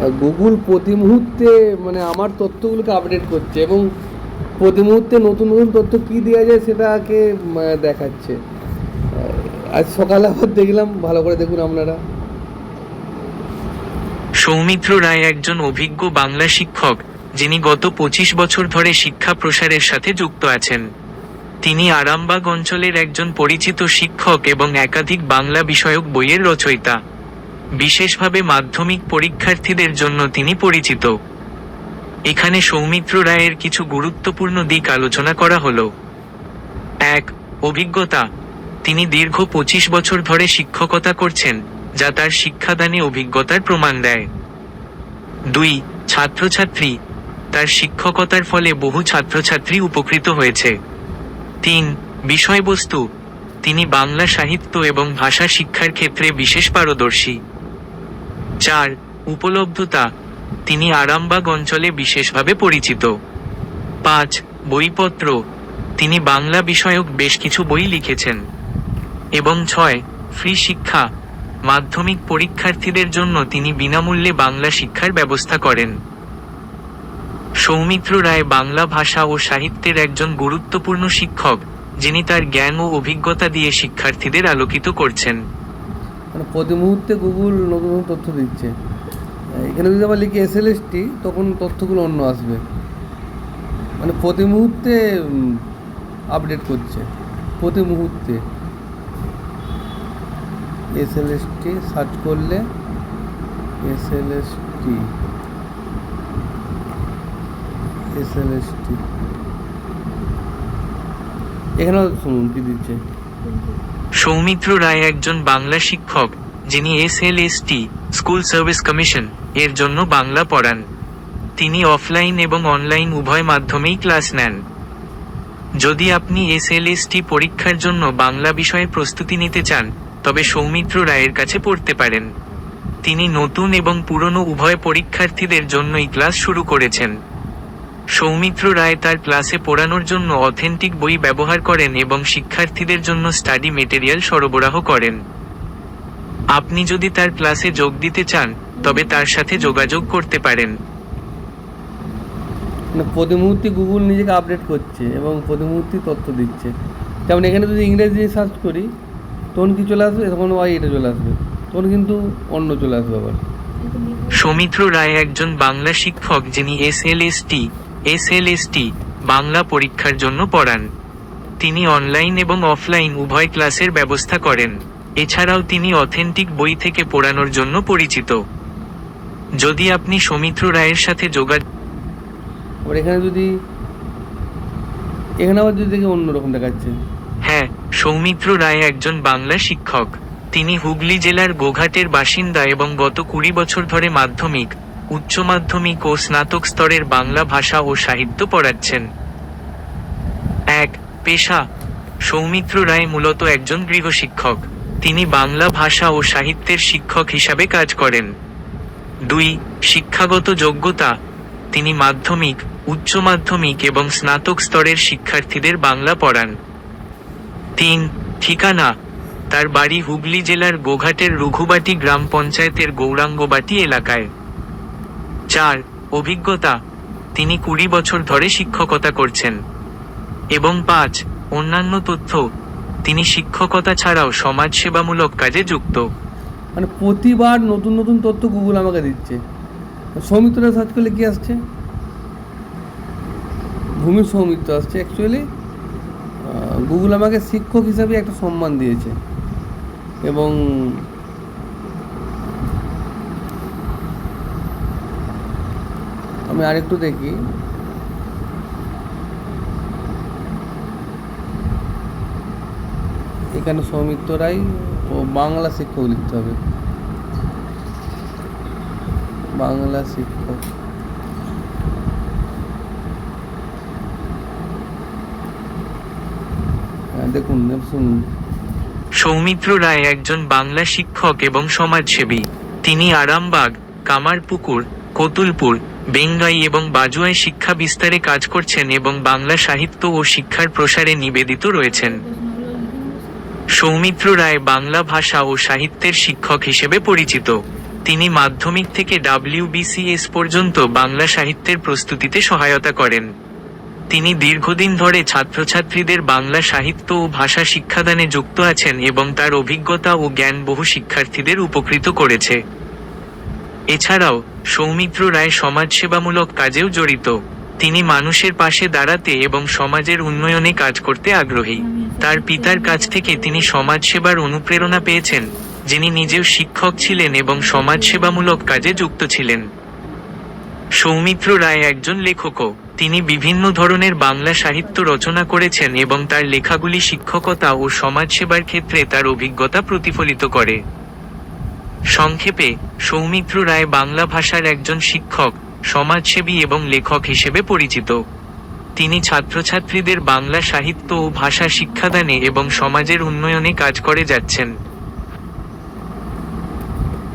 Google প্রতি মুহূর্তে মানে আমার তথ্যগুলোকে আপডেট করছে এবং প্রতি মুহূর্তে নতুন নতুন তথ্য কী দেওয়া যায় সেটাকে দেখাচ্ছে। আজ সকালে আবার দেখলাম, ভালো করে দেখুন আপনারা। সৌমিত্র রায় একজন অভিজ্ঞ বাংলা শিক্ষক, যিনি গত পঁচিশ বছর ধরে শিক্ষা প্রসারের সাথে যুক্ত আছেন। তিনি আরামবাগ অঞ্চলের একজন পরিচিত শিক্ষক এবং একাধিক বাংলা বিষয়ক বইয়ের রচয়িতা। বিশেষভাবে মাধ্যমিক পরীক্ষার্থীদের জন্য তিনি পরিচিত। এখানে সৌমিত্র রায়ের কিছু গুরুত্বপূর্ণ দিক আলোচনা করা হল। এক, অভিজ্ঞতা। তিনি দীর্ঘ পঁচিশ বছর ধরে শিক্ষকতা করছেন, যা তার শিক্ষাদানে অভিজ্ঞতার প্রমাণ দেয়। দুই, ছাত্রছাত্রী। তার শিক্ষকতার ফলে বহু ছাত্রছাত্রী উপকৃত হয়েছে। তিন, বিষয়বস্তু। তিনি বাংলা সাহিত্য এবং ভাষা শিক্ষার ক্ষেত্রে বিশেষ পারদর্শী। চার উপলব্ধতা তিনি আরামবাগ অঞ্চলে বিশেষভাবে পরিচিত। পাঁচ বইপত্র। তিনি বাংলা বিষয়ক বেশ কিছু বই লিখেছেন। এবং ছয়, ফ্রি শিক্ষা। মাধ্যমিক পরীক্ষার্থীদের জন্য তিনি বিনামূল্যে বাংলা শিক্ষার ব্যবস্থা করেন। সৌমিত্র রায় বাংলা ভাষা ও সাহিত্যের একজন গুরুত্বপূর্ণ শিক্ষক, যিনি তার জ্ঞান ও অভিজ্ঞতা দিয়ে শিক্ষার্থীদের আলোকিত করছেন। মানে প্রতি মুহূর্তে গুগল নতুন নতুন তথ্য দিচ্ছে। এখানে যদি আবার লিখি এসএলএসটি তখন তথ্যগুলো অন্য আসবে। মানে প্রতি মুহূর্তে আপডেট করছে। প্রতি মুহূর্তে। এস এল এসএলএসটি সার্চ করলে S L ST S SLST SLST এখানেও শুনুন কি দিচ্ছে। সৌমিত্র রায় একজন বাংলা শিক্ষক, যিনি S L S T, school service commission, এর জন্য বাংলা পড়ান। তিনি অফলাইন এবং অনলাইন উভয় মাধ্যমেই ক্লাস নেন। যদি আপনি এস এল এস টি পরীক্ষার জন্য বাংলা বিষয়ে প্রস্তুতি নিতে চান, তবে সৌমিত্র রায়ের কাছে পড়তে পারেন। তিনি নতুন এবং পুরনো উভয় পরীক্ষার্থীদের জন্যই ক্লাস শুরু করেছেন। সৌমিত্র রায় তার ক্লাসে পড়ানোর জন্য অথেন্টিক বই ব্যবহার করেন এবং শিক্ষার্থীদের জন্য স্টাডি মেটেরিয়াল সরবরাহ করেন। আপনি যদি তার ক্লাসে যোগ দিতে চান তবে তার সাথে যোগাযোগ করতে পারেন। মানে প্রতি মুহূর্তে গুগল নিজেকে আপডেট করছে এবং প্রতি মুহূর্তে তথ্য দিচ্ছে। যেমন এখানে যদি ইংরেজি সার্চ করি তখন কি চলে আসবে? তখন ওয়াই এটা চলে আসবে। তখন কিন্তু অন্য চলে আসবে আবার। সৌমিত্র রায় একজন বাংলা শিক্ষক যিনি S L S T S L S T Bangla পরীক্ষার জন্য পড়ান। তিনি অনলাইন এবং অফলাইন উভয় ক্লাসের ব্যবস্থা করেন। এছাড়াও তিনি অথেন্টিক বই থেকে পড়ানোর জন্য পরিচিত। যদি আপনি সৌমিত্র রায়ের সাথে যোগাযোগ আবার এখানে যদি এখানে আবার যদি দেখি অন্যরকম দেখাচ্ছে। হ্যাঁ সৌমিত্র রায় একজন বাংলা শিক্ষক। তিনি হুগলি জেলার গোঘাটের বাসিন্দা এবং গত কুড়ি বছর ধরে মাধ্যমিক। উচ্চ মাধ্যমিক ও স্নাতক স্তরের বাংলা ভাষা ও সাহিত্য পড়াচ্ছেন। এক, পেশা। সৌমিত্র রায় মূলত একজন গৃহশিক্ষক। তিনি বাংলা ভাষা ও সাহিত্যের শিক্ষক হিসাবে কাজ করেন। দুই, শিক্ষাগত যোগ্যতা। তিনি মাধ্যমিক, উচ্চ মাধ্যমিক এবং স্নাতক স্তরের শিক্ষার্থীদের বাংলা পড়ান। তিন, ঠিকানা। তার বাড়ি হুগলি জেলার গোঘাটের রঘুবাটি গ্রাম পঞ্চায়েতের গৌরাঙ্গবাটি এলাকায়। চার অভিজ্ঞতা তিনি কুড়ি বছর ধরে শিক্ষকতা করছেন এবং পাঁচ অন্যান্য তথ্য তিনি শিক্ষকতা ছাড়াও সমাজসেবামূলক কাজে যুক্ত। মানে প্রতিবার নতুন নতুন তথ্য গুগল আমাকে দিচ্ছে। সৌমিত্র সার্চ করলে কি আসছে? ভূমি সৌমিত্র আসছে। অ্যাকচুয়ালি গুগল আমাকে শিক্ষক হিসাবে একটা সম্মান দিয়েছে। এবং আমি আরেকটু দেখি। এখানে সৌমিত্র রায় ও বাংলা শিক্ষক লিখতে হবে। বাংলা শিক্ষক। হ্যাঁ দেখুন শুনুন সৌমিত্র রায় একজন বাংলা শিক্ষক এবং সমাজসেবী। তিনি আরামবাগ, কামারপুকুর, কতুলপুর বেঙ্গাই এবং বাজুয়ায় শিক্ষা বিস্তারে কাজ করছেন এবং বাংলা সাহিত্য ও শিক্ষার প্রসারে নিবেদিত রয়েছেন। সৌমিত্র রায় বাংলা ভাষা ও সাহিত্যের শিক্ষক হিসেবে পরিচিত। তিনি মাধ্যমিক থেকে ডাব্লিউবিসিএস পর্যন্ত বাংলা সাহিত্যের প্রস্তুতিতে সহায়তা করেন। তিনি দীর্ঘদিন ধরে ছাত্রছাত্রীদের বাংলা সাহিত্য ও ভাষা শিক্ষাদানে যুক্ত আছেন এবং তার অভিজ্ঞতা ও জ্ঞান বহু শিক্ষার্থীদের উপকৃত করেছে। এছাড়াও, সৌমিত্র রায় সমাজসেবামূলক কাজেও জড়িত। তিনি মানুষের পাশে দাঁড়াতে এবং সমাজের উন্নয়নে কাজ করতে আগ্রহী। তার পিতার কাছ থেকে তিনি সমাজসেবার অনুপ্রেরণা পেয়েছেন, যিনি নিজেও শিক্ষক ছিলেন এবং সমাজসেবামূলক কাজে যুক্ত ছিলেন। সৌমিত্র রায় একজন লেখকও। তিনি বিভিন্ন ধরনের বাংলা সাহিত্য রচনা করেছেন এবং তার লেখাগুলি শিক্ষকতা ও সমাজসেবার ক্ষেত্রে তার অভিজ্ঞতা প্রতিফলিত করে। সংক্ষেপে, সৌমিত্র রায় বাংলা ভাষার একজন শিক্ষক, সমাজসেবী এবং লেখক হিসেবে পরিচিত। তিনি ছাত্রছাত্রীদের বাংলা সাহিত্য ও ভাষা শিক্ষাদানে এবং সমাজের উন্নয়নে কাজ করে যাচ্ছেন।